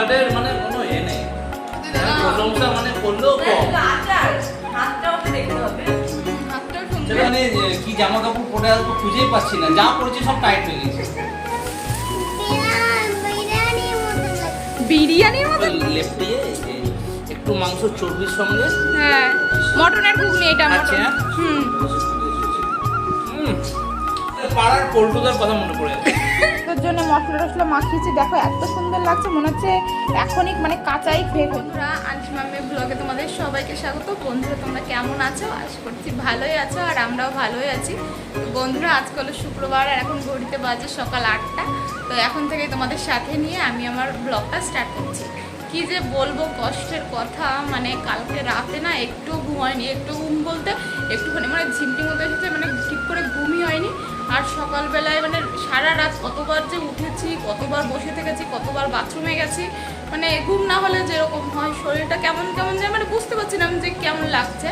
মাস্টারের মানে কোনো এ নেই। প্রশংসা মানে করলেও কম। কি জামা কাপড় পরে আসব খুঁজেই পাচ্ছি না। যা পড়েছি সব টাইট হয়ে গেছে। বিরিয়ানির মতো। লেফট দিয়ে একটু মাংস চর্বির সঙ্গে। হ্যাঁ। মটনের ঘুগনি এটা আচ্ছা। মটন। হুম হুম, পাড়ার পল্টুদার কথা মনে পড়ে তোর জন্য মশলা টসলা মাখিয়েছি দেখো এত সুন্দর লাগছে মনে হচ্ছে এখনই মানে কাঁচাই খেয়ে বন্ধুরা আন্টি মাম্মি ব্লগে তোমাদের সবাইকে স্বাগত। বন্ধুরা তোমরা কেমন আছো? আশা করছি ভালোই আছো আর আমরাও ভালোই আছি। বন্ধুরা আজকে হলো শুক্রবার আর এখন ঘড়িতে বাজে সকাল আটটা। তো এখন থেকে তোমাদের সাথে নিয়ে আমি আমার ব্লগটা স্টার্ট করছি। কি যে বলব কষ্টের কথা মানে কালকে রাতে না একটু ঘুম হয়নি একটু ঘুম বলতে একটুখানি মানে ঝিমটি মতো এসেছে মানে ঠিক করে ঘুমই হয়নি। আর সকালবেলায় মানে সারা রাত কতবার যে উঠেছি, কতবার বসে থেকেছি, কতবার বাথরুমে গেছি মানে ঘুম না হলে যেরকম হয়, শরীরটা কেমন কেমন যায় মানে বুঝতে পারছিলাম যে কেমন লাগছে।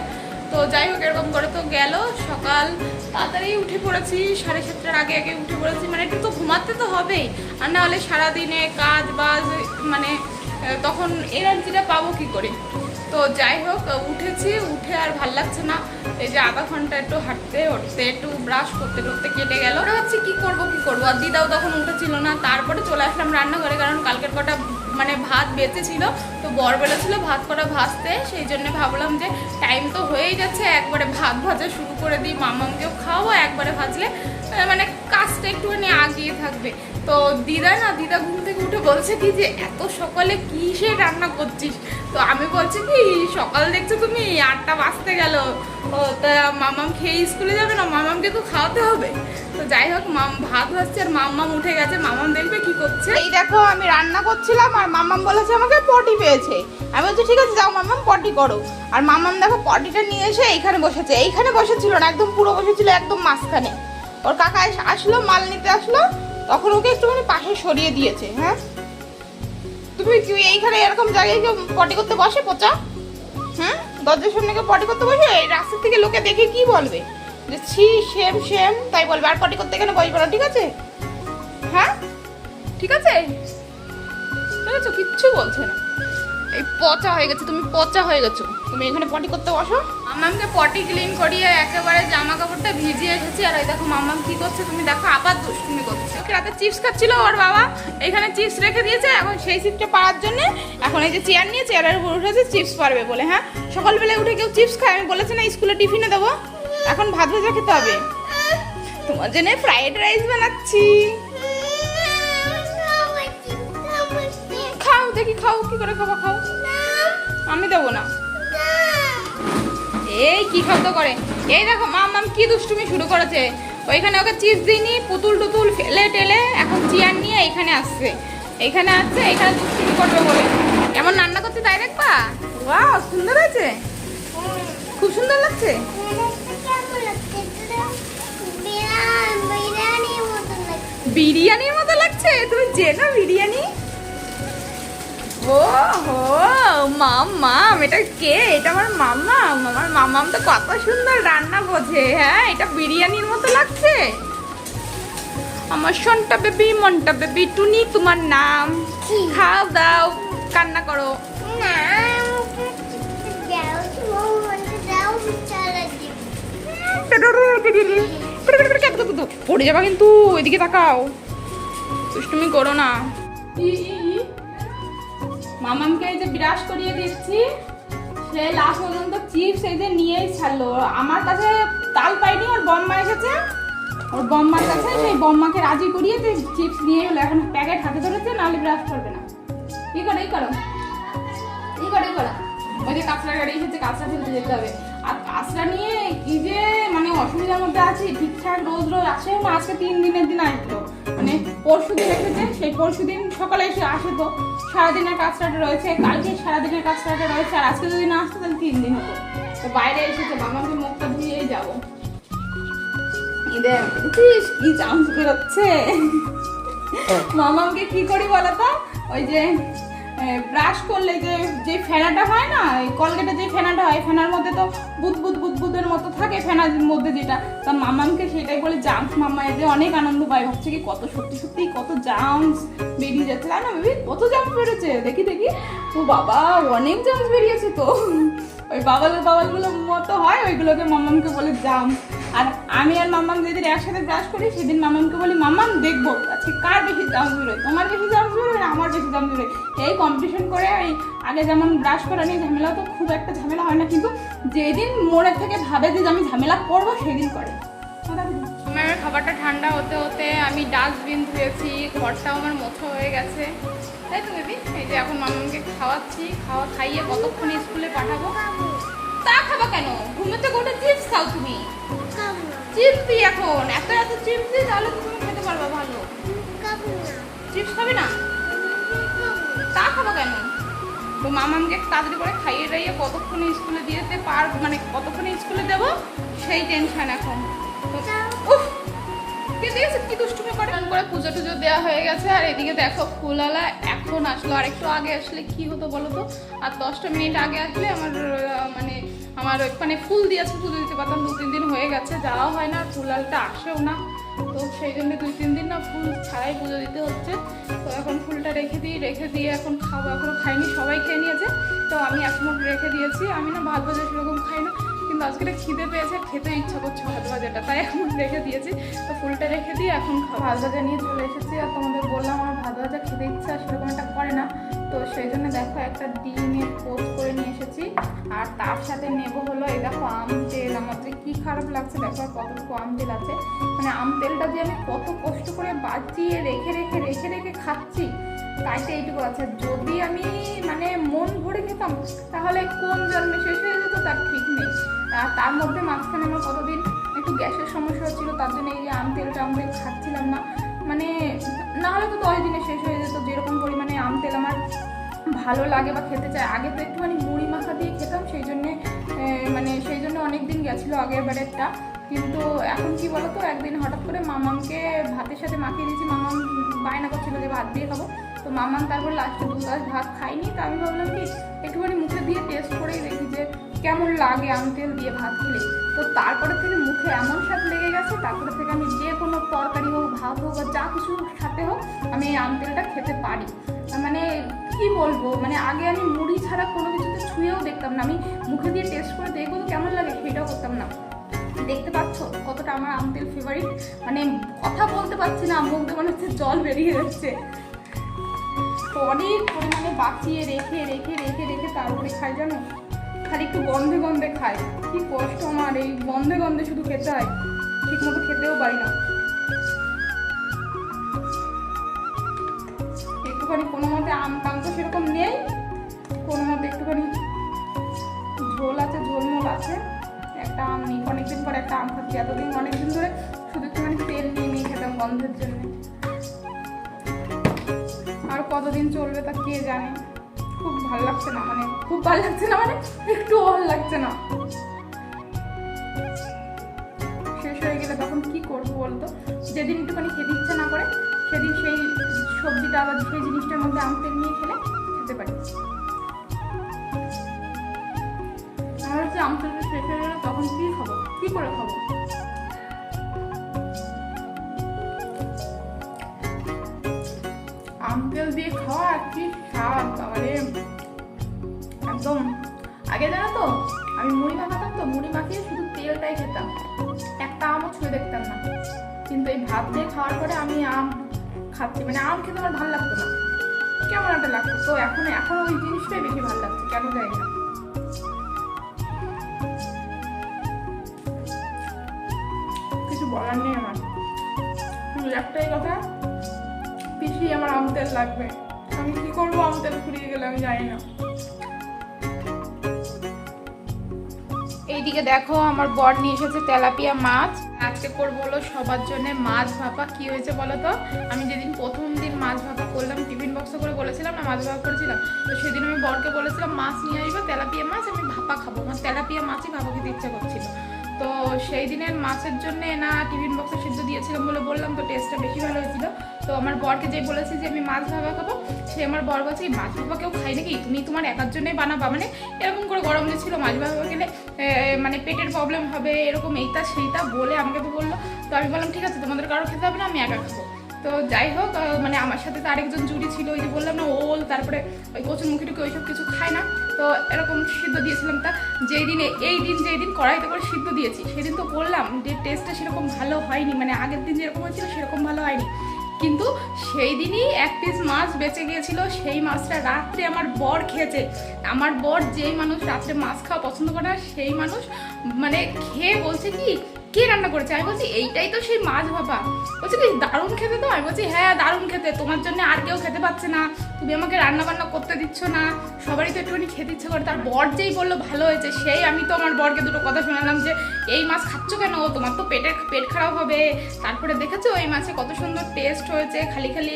তো যাই হোক, এরকম করে তো গেল, সকাল তাড়াতাড়ি উঠে পড়েছি, সাড়ে সাতটার আগে আগে উঠে পড়েছি মানে একটু তো ঘুমাতে তো হবেই। আর না হলে সারাদিনে কাজ বাজ মানে তখন এনার্জিটা পাবো কি করে? তো যাই হোক, উঠেছি, উঠে আর ভালো লাগছে না। এই যে আধা ঘণ্টা একটু হাঁটতে, উঠতে, একটু ব্রাশ করতে করতে কেটে গেল। ওরা হচ্ছে কি করব কি করব? আর দিদাও তখন উঠেছিল না। তারপরে চলে আসলাম রান্নাঘরে, কারণ কালকের কটা মানে ভাত বেঁচে ছিল তো বর ছিল ভাত কটা ভাজতে, সেই জন্য ভাবলাম যে টাইম তো হয়েই যাচ্ছে, একবারে ভাত ভাজা শুরু করে দিই। মামামকেও খাওয়াবো, একবারে ভাজলে মানে কাজটা একটুখানি আগিয়ে থাকবে। তো দিদা না, দিদা ঘুম থেকে উঠে বলছে কি যে, এত সকালে কিসে রান্না করছিস? তো আমি বলছি কি, সকাল দেখছ তুমি, আটটা বাজতে গেল। ও, তা মামাম খেয়ে স্কুলে যাবে না, মামামকে তো খাওয়াতে হবে। তো যাই হোক, মাম ভাত হচ্ছে আর মাম্মাম উঠে গেছে মামাম দেখবে কি করছে। এই দেখো, আমি রান্না করছিলাম আর মামাম বলেছে আমাকে পটি পেয়েছে। আমি বলছি, ঠিক আছে, যাও মাম্মাম, পটি করো। আর মাম্মাম দেখো, পটিটা নিয়ে এসে এইখানে বসেছে। এইখানে বসেছিল না, একদম পুরো বসেছিল, একদম মাঝখানে। ওর কাকা আসলো, মাল নিতে আসলো তখন ওকে একটুখানি পাশে সরিয়ে দিয়েছে হ্যাঁ? তুমি কি এইখানে এরকম জায়গায় কেউ পটি করতে বসে, পচা? হ্যাঁ? দরজার সামনে কেউ পটি করতে বসে? এই রাস্তা থেকে লোকে দেখে কি বলবে? যে ছি সেম সেম তাই বলবে, আর পটি করতে এখানে বসবে না, ঠিক আছে? হ্যাঁ? ঠিক আছে, কিচ্ছু বলছে না। এই পচা হয়ে গেছে, তুমি পচা হয়ে গেছো। তুমি এখানে পটি করতে বসো। মামামকে পটি ক্লিন করিয়ে একেবারে জামা কাপড়টা ভিজিয়ে এসেছি, আর এই দেখো মামাম কি করছে, তুমি দেখো আবার দুষ্টুমি করছে। রাতে চিপস খাচ্ছিল ওর বাবা, এখানে চিপস রেখে দিয়েছে, এখন সেই চিপসটা পাড়ার জন্য, এখন এই যে চেয়ার নিয়ে চেয়ারের উপর উঠেছে চিপস পারবে বলে হ্যাঁ? সকালবেলায় উঠে কেউ চিপস খায়, আমি বলেছি না স্কুলে টিফিনে দেবো। এখন ভাত ভেজা খেতে হবে। তোমার জন্য ফ্রাইড রাইস বানাচ্ছি। দেখি খাও? কি করে খাব? খাও। আমি দেবো না। এই কি শব্দ করে? এই দেখো মাম মাম কি দুষ্টুমি শুরু করেছে। ওইখানে ওকে চিপস দিইনি পুতুল টুতুল ফেলে টেলে এখন চেয়ার নিয়ে এখানে আসছে। এখানে আসছে এখানে দুষ্টুমি করবে বলে। কেমন রান্না করছে তাই দেখবা ওয়াও সুন্দর হয়েছে। খুব সুন্দর লাগছে। বিরিয়ানির মতো লাগছে? তুমি চেনো বিরিয়ানি? ও হো মাম্মাম এটা কে? এটা আমার মাম্মাম আমার মাম্মাম তো কত সুন্দর রান্না বোঝে হ্যাঁ? এটা বিরিয়ানির মতো লাগছে? আমার সনটা বেবি মনটা বেবি টুনি তোমার নাম? খাও দাও কান্না করো। পড়ে যাবা কিন্তু ওইদিকে তাকাও। দুষ্টুমি করো না। মামামকে এই যে বিরাস করিয়ে দিচ্ছি, সে লাস্ট পর্যন্ত চিপস এই যে নিয়েই ছাড়লো। আমার কাছে তাল পাইনি, ওর বম্মা এসেছে। ওর বম্মার কাছে সেই বম্মাকে রাজি করিয়ে যে চিপস নিয়ে এলো। এখন প্যাকেট হাতে ধরেছে, নাহলে বিরাস করবে না। কি করো, এই করো। এই করো এই করো। ওই যে কাঁচরা গাড়ি এসেছে, কাঁচরা ফেলতে যেতে হবে। কাঁচরা নিয়ে কি যে মানে অসুবিধার মধ্যে আছি ঠিকঠাক রোজ রোজ আসে না আজকে তিন দিনের দিন আসলো। মানে পরশু দিন এসেছে সেই পরশু দিন সকালে এসে আসে তো। সারাদিনের কাজটাটা রয়েছে কালকে সারাদিনের কাজটাটা রয়েছে আর আজকে যদি না আসতো তাহলে তিন দিন হতো। তো বাইরে এসেছে মামাকে মুখটা ধুয়েই যাব। এদের দেখছিস কি বেরোচ্ছে? মামামকে কি করি বলো তো? ওই যে ব্রাশ করলে যে যে ফেনাটা হয় না কলগেটে যে ফেনাটা হয়, ফেনার মধ্যে তো বুদ বুদ বুদ বুদের মতো থাকে ফেনার মধ্যে যেটা। তা মামামকে সেটাই বলে জাম্পস মামা, এতে অনেক আনন্দ পায়। ভাবছে কি, কত সত্যি সত্যি, কত জাম্পস বেরিয়ে যাচ্ছে। তাই না, বেবি, কত জাম্পস বেরোচ্ছে? দেখি দেখি। ও বাবা, অনেক জাম্পস বেরিয়েছে তো। ওই বাবাল বাবালগুলো মতো হয়, ওইগুলোকে মামামকে বলে জাম্প আর আমি আর মামাম যেদিন একসাথে ব্রাশ করি, সেদিন মামামকে বলি মামাম দেখব, আজকে কার বেশি জাম্পস বেরোয় তোমার বেশি জাম্পস বেরোয় না আমার বেশি জাম্পস বেরোয় এই কম্পিটিশন করে এই আগে যেমন ব্রাশ করা নিয়ে ঝামেলা তো খুব একটা ঝামেলা হয় না, কিন্তু যেদিন মনের থেকে ভাবে যে আমি ঝামেলা করব, সেদিন করে। আমার খাবারটা ঠান্ডা হতে হতে আমি ডাস্টবিন ধুয়েছি, ঘরটাও আমার মোছা হয়ে গেছে। তাই তো বেবি? এই যে এখন মামাকে খাওয়াচ্ছি, খাওয়া খাইয়ে কতক্ষণ স্কুলে পাঠাবো? তা খাবা কেন? ঘুমোতে গোটা চিপস খাও তুমি। চিপস দিই এখন? এত এত চিপস দিই তাহলে তো তুমি খেতে পারবা ভালো। চিপস খাবে না? তা খাব কেন? তো মামামকে তাড়াতাড়ি করে খাইয়ে দাইয়ে কতক্ষণে স্কুলে দিতে পার মানে কতক্ষণে স্কুলে দেব, সেই টেনশন এখন। উফ! কে দুষ্টুমি করে? পুজো টুজো দেওয়া হয়ে গেছে, আর এদিকে দেখো ফুলালা এখন আসলো। আর একটু আগে আসলে কি হতো বলো তো? আর দশটা মিনিট আগে আসলে আমার মানে আমার ওখানে ফুল দিয়েছে পুজো দিতে পারতাম দু তিন দিন হয়ে গেছে যাওয়া হয় না আর ফুলালটা আসেও না। তো সেই জন্য দুই তিন দিন না ফুল ছাড়াই পুজো দিতে হচ্ছে। তো এখন ফুলটা রেখে দিই, রেখে দিয়ে এখন খাব এখনও খাইনি, সবাই খেয়ে নিয়েছে। তো আমি মুঠ রেখে দিয়েছি, আমি না ভাত ভাজা সেরকম খাই না, কিন্তু আজকে একটা খিদে পেয়েছে, খেতে ইচ্ছা করছে ভাত ভাজাটা, তাই এখন রেখে দিয়েছি। তো ফুলটা রেখে দিয়ে এখন ভাত ভাজা নিয়ে চলে এসেছি, আর তোমাদের বললাম আমার ভাত ভাজা খেতে ইচ্ছা, সেরকম একটা করে না। তো সেই জন্য দেখো একটা ডিমের পোস্ট করে নিয়ে এসেছি। আর তার সাথে নেব হলো এই দেখো আম তেল। আমার যে কি খারাপ লাগছে দেখো আর কতটুকু আম তেল আছে। মানে আম তেলটা যে আমি কত কষ্ট করে বাঁচিয়ে রেখে রেখে রেখে রেখে খাচ্ছি, তাইতে এইটুকু আছে। যদি আমি মানে মন ভরে খেতাম, তাহলে কোন জন্মে শেষ হয়ে যেত তার ঠিক নেই। আর তার মধ্যে মাঝখানে আমার কতদিন একটু গ্যাসের সমস্যা হচ্ছিল, তার জন্য এই যে আম তেলটা আমরা খাচ্ছিলাম না। মানে না হলে তো দশ দিনে শেষ হয়ে যেত, যেরকম পরিমাণে আম, তেল আমার ভালো লাগে বা খেতে চায় আগে তো একটুখানি মুড়ি মাখা দিয়ে খেতাম, সেই জন্যে মানে সেই জন্য অনেক দিন গেছিল আগের বারেরটা। কিন্তু এখন কি বলতো, একদিন হঠাৎ করে মামামকে ভাতের সাথে মাখিয়ে দিয়েছি, মামাম বায়না করছিল যে ভাত দিয়ে খাব। তো মামাম তারপর লাস্টে দু গ্লাস ভাত খাইনি? তো আমি ভাবলাম, কি? একটুখানি মুখে দিয়ে টেস্ট করেই দেখি যে কেমন লাগে আম তেল দিয়ে ভাত খেলে। তো তারপরে থেকে মুখে এমন স্বাদ লেগে গেছে, তারপরে থেকে আমি যে কোনো তরকারি হোক, ভাত হোক বা যা কিছু সাথে হোক, আমি এই আম তেলটা খেতে পারি। মানে কি বলব? মানে আগে আমি মুড়ি ছাড়া কোনো কিছুতে ছুঁয়েও দেখতাম না। আমি মুখে দিয়ে টেস্ট করে দেখব কেমন লাগে, সেটাও করতাম না। দেখতে পাচ্ছ কতটা আমার আম তেল ফেভারিট মানে কথা বলতে পারছি না, মুখ মনে হচ্ছে জল বেরিয়ে যাচ্ছে। অনেক পরিমাণে বাঁচিয়ে রেখে রেখে রেখে রেখে তারপরে খাই জানো? খালি একটু গন্ধে গন্ধে খাই কি কষ্ট আমার, এই গন্ধে গন্ধে শুধু খেতে হয়। ঠিক মতো খেতেও পারি না। একটুখানি কোনো মতে আম টাম তো সেরকম নেই। কোনো মতে একটুখানি ঝোল আছে, ঝোলমোল আছে। একটা আম নিই। অনেকদিন পর একটা আম খাচ্ছি। এতদিন, অনেকদিন ধরে শুধু একটুখানি তেল নিয়ে নিয়ে খেতাম গন্ধের জন্য। আর কতদিন চলবে তা কে জানে? খুব ভালো লাগছে না মানে খুব ভালো লাগছে না মানে একটু ভালো লাগছে না। শেষ হয়ে গেলে তখন কি করব বলতো? যেদিন একটুখানি খেতে ইচ্ছে না করে, সেদিন সেই সবজিটা আবার সেই জিনিসটার মধ্যে আম তেল নিয়ে খেলে খেতে পারি। আমার হচ্ছে আম তেলটা শেষ হয়ে গেলে তখন কি খাব? কি করে খাব? মুড়ি মাখিয়ে শুধু তেলটাই খেতাম। একটা আমও ছুঁয়ে দেখতাম না। কিন্তু এই ভাত দিয়ে খাওয়ার পরে আমি আম খাচ্ছি। মানে আম খেতে আমার ভালো লাগতো না। কেমন একটা লাগতো। তো এখন এখন ওই জিনিসটাই বেশি ভালো লাগছে। কেন জানি না। কিছু বলার নেই আমার। একটাই কথা, পিসি আমার আম তেল লাগবে। আমি কি করব আম তেল ফুরিয়ে গেলে আমি জানি না। এইদিকে দেখো, আমার বর নিয়ে এসেছে তেলাপিয়া মাছ। আজকে করব হলো সবার জন্য মাছ ভাপা। কি হয়েছে বলো তো? আমি যেদিন প্রথম দিন মাছ ভাপা করলাম, টিফিন বক্সে করে বলেছিলাম না, মাছ ভাপা করেছিলাম? তো সেদিন আমি বরকে বলেছিলাম, মাছ নিয়ে আসব, তেলাপিয়া মাছ, আমি ভাপা খাব। আমার তেলাপিয়া মাছই ভাপা খেতে ইচ্ছা করছিল। তো সেই দিনের মাছের জন্য না টিফিন বক্সে সিদ্ধ দিয়েছিলাম বলে বললাম, তো টেস্টটা বেশি ভালো হয়েছিল তো আমার বরকে যে বলেছি যে আমি মাছ ভাবা খাব, সে আমার বর বলছে, এই মাছ ভাবা কেউ খাই নাকি? তুমি তোমার একার জন্যই বানাবা। মানে এরকম করে গরম যে ছিল, মাছ ভাবা গেলে মানে পেটের প্রবলেম হবে, এরকম এইটা সেইটা বলে আমাকে তো বলল। তো আমি বললাম, ঠিক আছে, তোমাদের কারও খেতে হবে না, আমি একা খাব। তো যাই হোক মানে আমার সাথে তো আরেকজন জুড়ি ছিল, ওই যে বললাম না, ওল, তারপরে ওই কচুরমুখী টুকি ওইসব কিছু খায় না। তো এরকম সিদ্ধ দিয়েছিলাম তা। যেই দিনে, এই দিন যেই দিন কড়াইতে করে সিদ্ধ দিয়েছি, সেদিন তো বললাম যে, টেস্টটা সেরকম ভালো হয়নি। মানে আগের দিন যেরকম হয়েছিল, সেরকম ভালো হয়নি। কিন্তু সেই দিনই এক পিস মাছ বেঁচে গিয়েছিল, সেই মাছটা রাত্রে আমার বর খেয়েছে। আমার বর যেই মানুষ রাত্রে মাছ খাওয়া পছন্দ করে না, সেই মানুষ মানে খেয়ে বলছে কি কে রান্না করেছে? আমি বলছি, এইটাই তো সেই মাছ বাবা। বলছে কি দারুণ খেতে তো? আমি বলছি হ্যাঁ দারুণ খেতে। তোমার জন্য আর কেউ খেতে পাচ্ছে না। তুমি আমাকে রান্না বান্না করতে দিচ্ছ না। সবারই তো একটুখানি খেতে ইচ্ছে করে। তার বর যেই বলল, ভালো হয়েছে। সেই আমি তো আমার বরকে দুটো কথা শোনালাম যে, এই মাছ খাচ্ছ কেন? তোমার তো পেটের পেট খারাপ হবে। তারপরে দেখেছ, এই মাছে কত সুন্দর টেস্ট হয়েছে। খালি খালি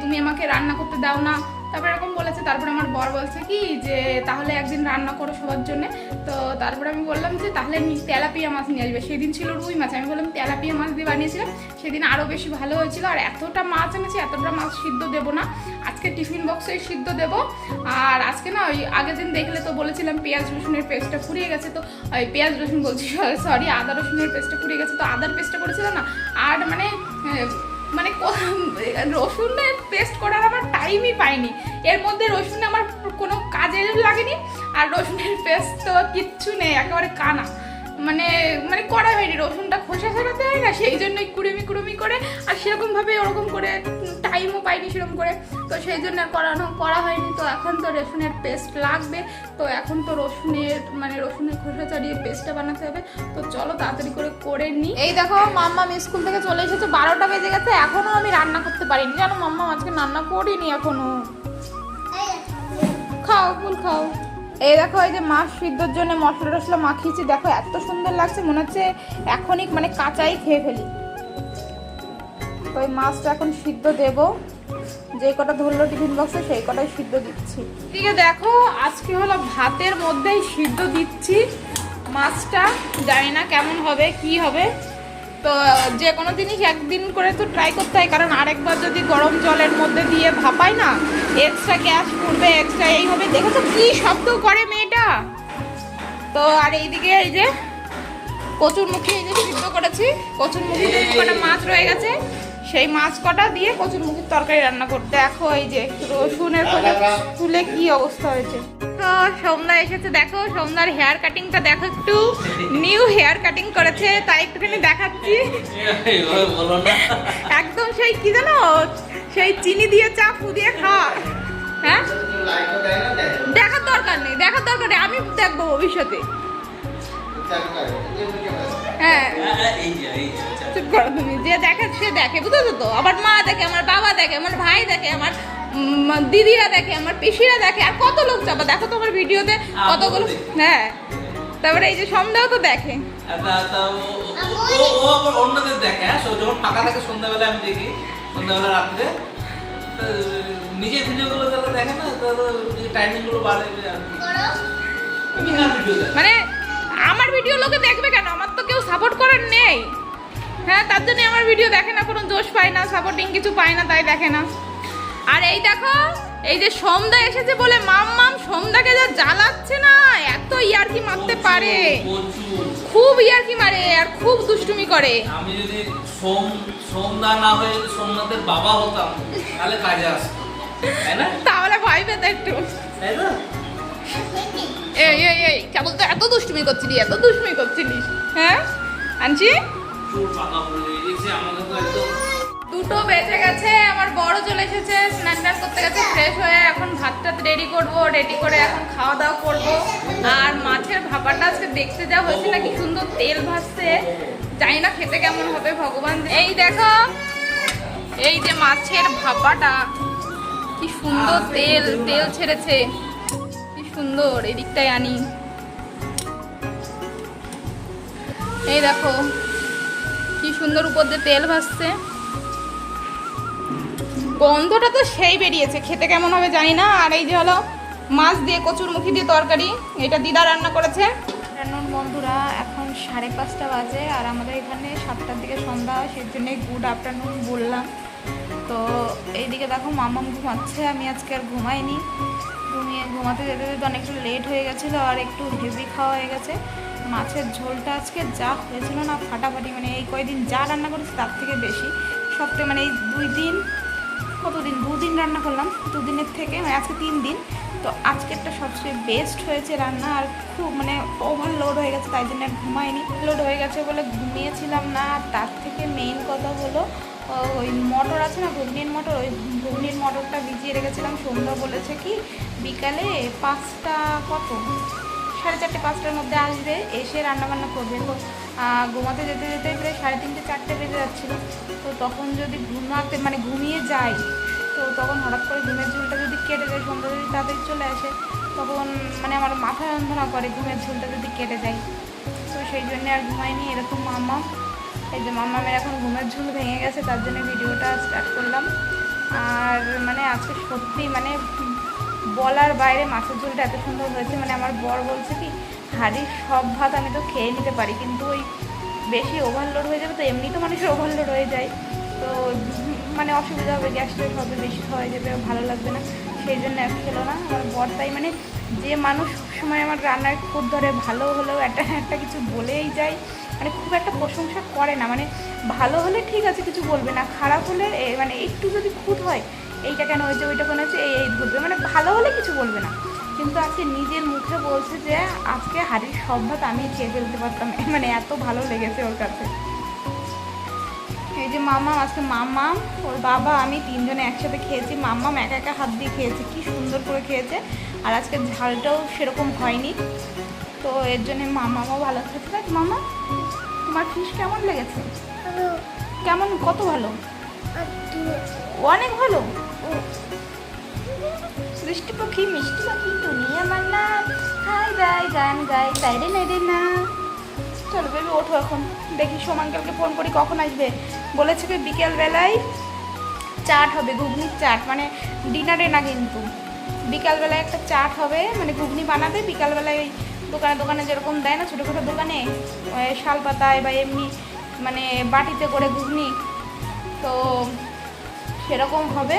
তুমি আমাকে রান্না করতে দাও না। তারপরে এরকম বলেছে তারপরে আমার বর বলছে কি যে তাহলে একদিন রান্না করো সবার জন্য। তো তারপরে আমি বললাম যে তাহলে তেলাপিয়া মাছ নিয়ে আসবে। সেদিন ছিল রুই মাছ আমি বললাম তেলাপিয়া মাছ দিয়ে বানিয়েছিলাম সেদিন আরও বেশি ভালো হয়েছিল। আর এতটা মাছ এনেছি এতটা মাছ সিদ্ধ দেবো না। আজকে টিফিন বক্সে সিদ্ধ দেবো। আর আজকে না ওই আগের দিন দেখলে তো বলেছিলাম পেঁয়াজ রসুনের পেস্টটা ফুরিয়ে গেছে। তো ওই পেঁয়াজ রসুন বলছি সরি আদা রসুনের পেস্টটা ফুরিয়ে গেছে। তো আদার পেস্টটা করেছিল না? আর মানে আহ, মানে রসুন রসুনের পেস্ট করার আমার টাইমই পাইনি। এর মধ্যে রসুন আমার কোনো কাজে লাগেনি, আর রসুনের পেস্ট তো কিচ্ছু নেই, একেবারে কানা। মানে মানে করা হয়নি রসুনটা খোসা ছাড়াতে হয় না সেই জন্যই কুড়েমি কুড়েমি করে আর সেরকমভাবে ওরকম করে টাইমও পাইনি সেরকম করে তো সেই জন্য করানো করা হয়নি তো এখন তো রসুনের পেস্ট লাগবে তো এখন তো রসুনের মানে রসুনের খোসা ছাড়িয়ে পেস্টটা বানাতে হবে তো চলো তাড়াতাড়ি করে করে নিই এই দেখো মাম্মা স্কুল থেকে চলে এসেছে বারোটা বেজে গেছে এখনও আমি রান্না করতে পারিনি জানো মাম্মা আজকে রান্না করিনি এখনও। খাও ফুল খাও। এই দেখো, এই যে মাছ সিদ্ধর জন্য মশলা টশলা মাখিয়েছি। দেখো, এত সুন্দর লাগছে, মনে হচ্ছে এখনই মানে কাঁচাই খেয়ে ফেলি। তো এই মাছটা এখন সিদ্ধ দেব। যে কটা ধরলো টিফিন বক্সে, সেই কটাই সিদ্ধ দিচ্ছি। ঠিক আছে দেখো, আজকে হলো ভাতের মধ্যেই সিদ্ধ দিচ্ছি। মাছটা, জানি না কেমন হবে, কি হবে। তো যে কোনো জিনিস একদিন করে তো ট্রাই করতে হয় কারণ আরেকবার যদি গরম জলের মধ্যে দিয়ে ভাপাই না এক্সট্রা গ্যাস পড়বে এক্সট্রা এই হবে দেখো তো কী শব্দ করে মেয়েটা? তো আর এইদিকে এই যে কচুর মুখে এই যে সিদ্ধ করেছি কচুর মুখে কটা মাছ রয়ে গেছে। সেই মাছ কটা দিয়ে কচুর মুখির তরকারি রান্না করতে দেখো এই যে রসুনের খোসা তুলে কি অবস্থা হয়েছে। তো সন্ধ্যা এসেছে, দেখো সন্ধ্যার হেয়ার কাটিংটা দেখো একটু। নিউ হেয়ার কাটিং করেছে, তাই একটুখানি দেখাচ্ছি। একদম সেই কি জানো? সেই চিনি দিয়ে চা ফু দিয়ে খাওয়া। হ্যাঁ? দেখার দরকার নেই, দেখার দরকার নেই। আমি দেখব ভবিষ্যতে। হ্যাঁ। এই যে এই যে আচ্ছা। চুপ করো তুমি যে দেখে সে দেখে বুঝেছ তো? আমার মা দেখে আমার বাবা দেখে আমার ভাই দেখে আমার দিদিরা দেখে আমার পিসিরা দেখে আর কত লোক যাবে? দেখো তোমার ভিডিওতে কতগুলো হ্যাঁ। তারপরে এই যে সন্দেহ তো দেখে। আবার অন্যদের দেখে হ্যাঁ? যখন ফাঁকা থাকে সন্ধ্যাবেলা আমি দেখি সন্ধ্যাবেলা রাত্রে। নিজের ভিডিওগুলো দেখে না তাহলে টাইমিংগুলো বাড়ে আর কি। তুমি কার ভিডিও দেখো? মানে আমার ভিডিও লোকে দেখবে কেন? আমার তো কেউ সাপোর্ট করার নেই। হ্যাঁ তার জন্য আমার ভিডিও দেখে না কোনো জোশ পায় না সাপোর্টিং কিছু পায় না তাই দেখে না। আর এই দেখো এই যে সোমদা এসেছে বলে মাম মাম সোমদাকে যা জ্বালাচ্ছে না এত ইয়ারকি মারতে পারে। খুব ইয়ারকি মারে আর খুব দুষ্টুমি করে। আমি যদি সোম সোমদা না হয়ে সোমনাথের বাবা হতাম তাহলে কাজে আসতো তাই না? তাহলে ভয় পেতে একটু। তাই না এই এই এই কেবল তো এত দুষ্টুমি করছিলি এত দুষ্টুমি করছিলিস। হ্যাঁ? আনছি? দুটো বেজে গেছে আমার বড় চলে এসেছে স্নান টান করতে গেছে ফ্রেশ হয়ে এখন ভাতটা রেডি করব রেডি করে এখন খাওয়া দাওয়া করব। আর মাছের ভাপাটা আজকে দেখতে যা হয়েছে না কি সুন্দর তেল ভাসছে জানি না খেতে কেমন হবে ভগবান এই দেখো এই যে মাছের ভাপাটা কি সুন্দর তেল তেল ছেড়েছে। সুন্দর এই দিকটাই আনি। এই দেখো, কি সুন্দর উপর দিয়ে তেল ভাসছে। গন্ধটা তো সেই বেরিয়েছে, খেতে কেমন হবে জানি না। আর এই যে হলো, মাছ দিয়ে কচুর মুখি দিয়ে তরকারি, এটা দিদা রান্না করেছে। বন্ধুরা, এখন সাড়ে পাঁচটা বাজে, আর আমাদের এখানে সাতটার দিকে সন্ধ্যা, সেই জন্যই গুড আফটারনুন বললাম। তো এইদিকে দেখো, মামাম ঘুমাচ্ছে, আমি আজকে আর ঘুমাইনি। ঘুমিয়ে ঘুমাতে যেতে যেতে অনেকটা লেট হয়ে গেছিল আর একটু হেভি খাওয়া হয়ে গেছে। মাছের ঝোলটা আজকে যা হয়েছিল না ফাটাফাটি মানে এই কয়দিন যা রান্না করেছি তার থেকে বেশি। সবথেকে মানে এই দুই দিন, কতদিন? দুদিন রান্না করলাম, দুদিনের থেকে মানে আজকে তিন দিন। তো আজকেরটা সবচেয়ে বেস্ট হয়েছে রান্না আর খুব মানে ওভারলোড হয়ে গেছে, তাই জন্য আর ঘুমাইনি। লোড হয়ে গেছে বলে ঘুমিয়েছিলাম না, তার থেকে মেইন কথা হলো ওই মটর আছে না, ঘুগনির মটর? ওই ঘুগনির মটরটা ভিজিয়ে রেখেছিলাম, সন্ধ্যা বলেছে কি, বিকালে পাঁচটা কত? সাড়ে চারটে, পাঁচটার মধ্যে আসবে, এসে রান্নাবান্না করবে। তো ঘুমাতে যেতে যেতে প্রায় সাড়ে তিনটে, চারটে বেজে যাচ্ছিল। তো তখন যদি ঘুমাতে মানে ঘুমিয়ে যাই, তো তখন হঠাৎ করে ঘুমের ঝুলটা যদি কেটে যায়, সন্ধ্যা যদি তাদের চলে আসে, তখন মানে আমার মাথা যন্ত্রণা করে ঘুমের ঝুলটা যদি কেটে যায়। তো সেই জন্য আর ঘুমাইনি, এরকম মাম্মা। এই যে মাম্মামের এখন ঘুমের ঝুল ভেঙে গেছে, তার জন্য ভিডিওটা স্টার্ট করলাম। আর মানে আজকে সত্যি মানে বলার বাইরে মাছের ঝোলটা এত সুন্দর হয়েছে মানে আমার বর বলছে কি, হাড়ির সব ভাত আমি তো খেয়ে নিতে পারি, কিন্তু ওই বেশি ওভারলোড হয়ে যাবে তো এমনি তো মানুষের ওভারলোড হয়ে যায়। তো মানে অসুবিধা হবে গ্যাস্ট্রিক হবে, বেশি খাওয়া যাবে, ভালো লাগবে না, সেই জন্য আর খেলো না। আমার বর তাই মানে যে মানুষ সবসময় আমার রান্নার খুব ধরে, ভালো হলেও একটা একটা কিছু বলেই যায়। মানে খুব একটা প্রশংসা করে না। মানে ভালো হলে ঠিক আছে, কিছু বলবে না। খারাপ হলে মানে একটু যদি খুঁত হয়, এইটা কেন হয়েছে, ওইটা কেন হয়েছে, এই এই ঘুরবে। মানে ভালো হলে কিছু বলবে না। কিন্তু আজকে নিজের মুখে বলছে যে, আজকে হাড়ির সব আমি খেয়ে ফেলতে পারতাম। মানে এত ভালো লেগেছে ওর কাছে। এই যে মামা আজকে মামাম, ওর বাবা, আমি তিনজনে একসাথে খেয়েছি। মাম্মাম একা একা হাত দিয়ে খেয়েছে, কি সুন্দর করে খেয়েছে। আর আজকে ঝালটাও সেরকম হয়নি। তো এর জন্য মামামও ভালো খেতে দেখ মামা তোমার ফিশ কেমন লেগেছে? কেমন কত ভালো? অনেক ভালো? বৃষ্টি পাখি মিষ্টি পাখি দুনিয়া মান্না হাই গাই গান গাই তাইরে নেড়ে না। চলো বেবি ওঠো এখন। দেখি সোমাঙ্কালকে ফোন করি কখন আসবে? বলেছে কি বিকেলবেলায় চাট হবে ঘুগনির চাট। মানে ডিনারে না কিন্তু। বিকালবেলায় একটা চাট হবে মানে ঘুগনি বানাবে বিকালবেলায় ওই দোকানে দোকানে যেরকম দেয় না ছোটো ছোটো দোকানে শাল পাতায় বা এমনি মানে বাটিতে করে ঘুগনি, তো সেরকম হবে।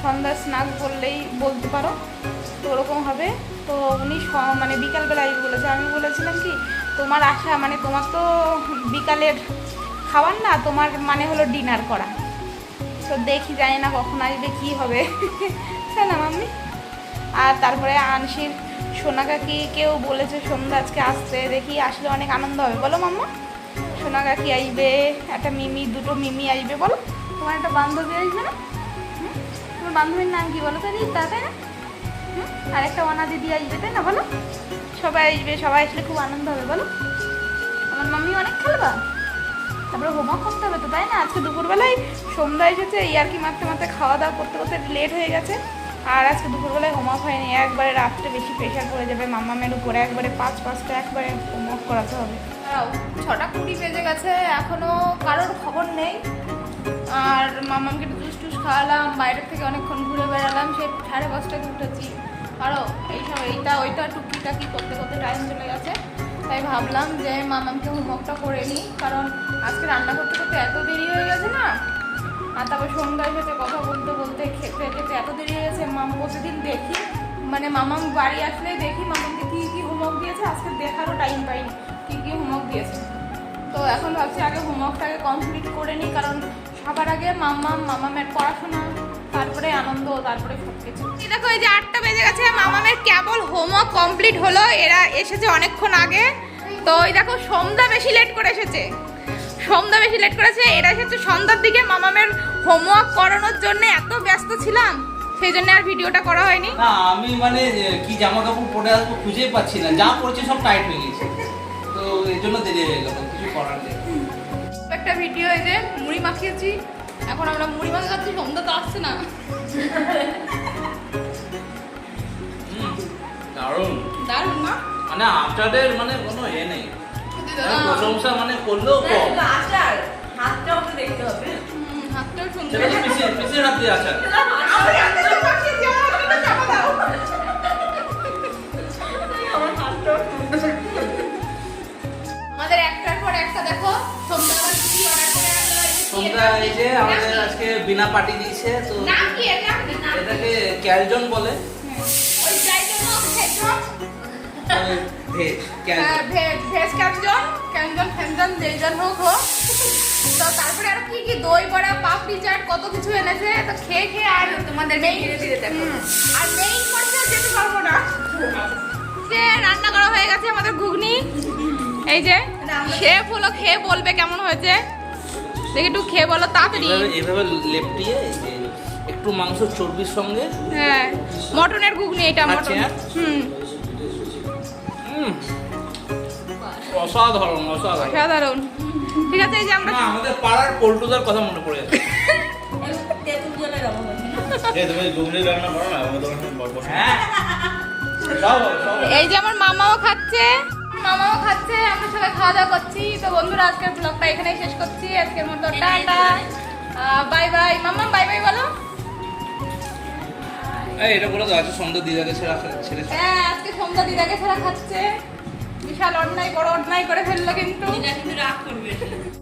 সন্ধ্যা স্নাক বললেই বলতে পারো, তো ওরকম হবে। তো উনি মানে বিকালবেলা বলেছে। আমি বলেছিলাম কি, তোমার আশা মানে তোমার তো বিকালের খাবার না, তোমার মানে হলো ডিনার করা। তো দেখি, জানি না কখন আসবে, কি হবে। তাই না, মাম্মি? আর তারপরে আনসির সোনা কাকিকেও বলেছে সন্ধ্যা আজকে আসতে, দেখি আসলে অনেক আনন্দ হবে। বলো মাম্মা সোনা কাকি আসবে, একটা মিমি, দুটো মিমি আসবে, বলো। তোমার একটা বান্ধবী আসবে না? তোমার বান্ধবীর নাম কি বলো তো রিতা তাই না? আর একটা অনা দিদি আসবে, তাই না? বলো। সবাই আসবে, সবাই আসলে খুব আনন্দ হবে, বলো। আমার মাম্মি অনেক খেলবা? তারপরে হোমওয়ার্ক করতে হবে তো, তাই না? আজকে দুপুরবেলায় সন্ধ্যা এসেছে ইয়ার্কি মারতে মারতে খাওয়া দাওয়া করতে করতে লেট হয়ে গেছে। আর আজকে দুপুরবেলায় হোমওয়ার্ক হয়নি, একবারে রাত্রে বেশি প্রেশার পড়ে যাবে মামামের উপরে, একবারে পাঁচ পাঁচটা একবারে হোমওয়ার্ক করাতে হবে। ছটা কুড়ি বেজে গেছে, এখনও কারোর খবর নেই। আর মামামকে একটু জুস টুস খাওয়ালাম, বাইরের থেকে অনেকক্ষণ ঘুরে বেড়ালাম, সে সাড়ে পাঁচটায় উঠেছি। আরও এইসব, এইটা, ওইটা, টুকিটাকি করতে করতে টাইম চলে গেছে। তাই ভাবলাম যে মামামকে হোমওয়ার্কটা করে নিই, কারণ আজকে রান্না করতে করতে এত দেরি হয়ে গেছে না। আর তারপর সন্ধ্যায় সাথে কথা বলতে বলতে খেতে খেতে এত দেরি হয়ে গেছে, মাম প্রতিদিন দেখি মানে মামাম বাড়ি আসলে দেখি মামামকে কী কী হোমওয়ার্ক দিয়েছে, আজকে দেখারও টাইম পাইনি, কী কী হোমওয়ার্ক দিয়েছে। তো এখন ভাবছি আগে হোমওয়ার্কটাকে কমপ্লিট করে নিই, কারণ সবার আগে মাম্মাম মামামের পড়াশোনা, তারপরে আনন্দ, তারপরে সব কিছু দেখো, এই যে আটটা বেজে গেছে, মামামের কেবল হোমওয়ার্ক কমপ্লিট হলো, এরা এসেছে অনেকক্ষণ আগে। তো ওই দেখো, সন্ধ্যা বেশি লেট করে এসেছে। সন্ধ্যা বেশি লেট করেছে। এরা এসেছে সন্ধ্যার দিকে মামামের হোমওয়ার্ক করানোর জন্য এত ব্যস্ত ছিলাম সেই জন্য আর ভিডিওটা করা হয়নি। না আমি মানে কি জামা কাপড় পরে আসব খুঁজেই পাচ্ছি না। যা পড়ছি সব টাইট হয়ে গেছে। তো এই জন্য দেরি হয়ে গেল কিছু করার নেই। একটা ভিডিও এই যে মুড়ি মাখিয়েছি এখন আমরা মুড়ি মাখাচ্ছি সন্ধ্যা তো আসছে না। দারুণ। দারুণ না? মানে আচারের মানে কোনো এ নেই। প্রশংসা মানে করলেও কম। আচার। হাতটাও তো দেখতে হবে। হুম, হাতটাও সুন্দর সেটা হাত দিয়ে আচার। আমার হাতটাও আমাদের একটার পর একটা দেখো। সন্ধ্যাবেলা কি অর্ডার করে আনলো, এই যে আমাদের আজকে বিনা পার্টি দিয়েছে তো নাম কি? এটাকে ক্যালজন বলে। ওই যাই জন্য খেয়েছো ভেজ হ্যাঁ, ভেজ ভেজ ক্যান্জন ফ্যানজন হোক হোক। তো তারপরে আর কি কি? দই বড়া পাপড়ি চাট কত কিছু এনেছে? তো খেয়ে খেয়ে আর তোমাদের মেইন আর মেইন করতে যেতে পারব না। যে রান্না করা হয়ে গেছে আমাদের ঘুগনি। এই যে শেফ হলো খেয়ে বলবে কেমন হয়েছে। দেখি একটু খেয়ে বলো তাড়াতাড়ি। এভাবে এভাবে লেপটিয়ে একটু মাংস চর্বির সঙ্গে। হ্যাঁ মটনের ঘুগনি এটা আচ্ছা, মটন? হুম। উম, অসাধারণ অসাধারণ। ঠিক আছে এই যে আমরা আমাদের পাড়ার পল্টুদার কথা মনে পড়ে যাচ্ছে তেঁতুল জলের অভাব হয়েছে তুমি ঘুগনি রান্না করো না আমাদের দোকানে হ্যাঁ। এই যে আমার মামাও খাচ্ছে মামাও খাচ্ছে আমরা সবাই খাওয়া দাওয়া করছি। তো বন্ধুরা আজকের ব্লগটা এখানেই শেষ করছি। আজকের মতো টাটা। বাই বাই মামা বাই বাই বলো। এই এটা বলে দাও আজকে সন্ধ্যা দিদাকে ছাড়া ছেড়ে হ্যাঁ আজকে সন্ধ্যা দিদাকে ছাড়া খাচ্ছে বিশাল অন্যায় বড় অন্যায় করে ফেলল কিন্তু। দিদা কিন্তু রাগ করবে।